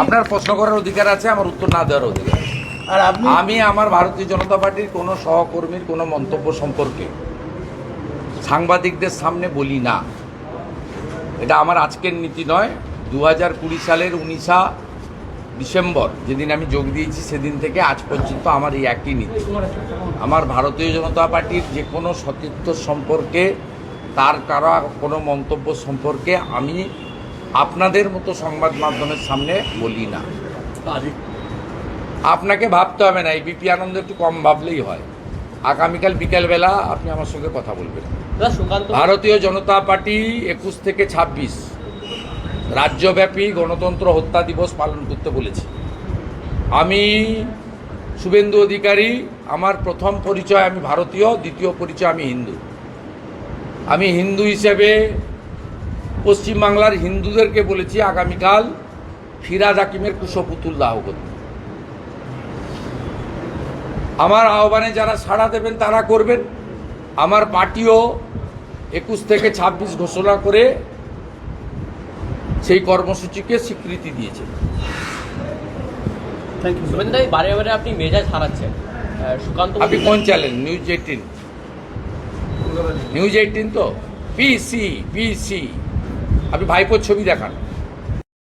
আপনার প্রশ্ন করার অধিকার আছে আমার উত্তর না দেওয়ার অধিকার আর আমি আমার ভারতীয় জনতা পার্টির কোনো সহকর্মীর কোনো মন্তব্য সম্পর্কে সাংবাদিকদের সামনে বলি না। এটা আমার আজকের নীতি নয়। দু হাজার কুড়ি সালের উনিশা ডিসেম্বর যেদিন আমি যোগ দিয়েছি সেদিন থেকে আজ পর্যন্ত আমার এই একই নীতি। আমার ভারতীয় জনতা পার্টির যে কোনো সতীর্থ সম্পর্কে তার কারা কোনো মন্তব্য সম্পর্কে আমি আপনাদের মতো সংবাদ মাধ্যমের সামনে বলি না। আপনাকে ভাবতে হবে না এই বিপি আনন্দ একটু কম ভাবলেই হয়। আগামীকাল বিকেলবেলা আপনি আমার সঙ্গে কথা বলবেন। ভারতীয় জনতা পার্টি একুশ থেকে ছাব্বিশ রাজ্যব্যাপী গণতন্ত্র হত্যা দিবস পালন করতে বলেছি। আমি শুভেন্দু অধিকারী আমার প্রথম পরিচয় আমি ভারতীয় দ্বিতীয় পরিচয় আমি হিন্দু। আমি হিন্দু হিসেবে পশ্চিমবাংলার হিন্দুদেরকে বলেছি আগামীকাল ফিরাজ হাকিমের কুশপুতুল দাহ করতে আমার আহ্বানে যারা সাড়া দেবেন তারা করবেন। আমার পার্টিও একুশ থেকে ছাব্বিশ ঘোষণা করে সেই কর্মসূচিকে স্বীকৃতি দিয়েছে। থ্যাংক ইউ শুভেন্দু বারে বারে আপনি মেজাজ হারাচ্ছেন। সুকান্ত আপনি কোন channel news eighteen news eighteen তো? পিসি পিসি আপনি ভাইপোর ছবি দেখান।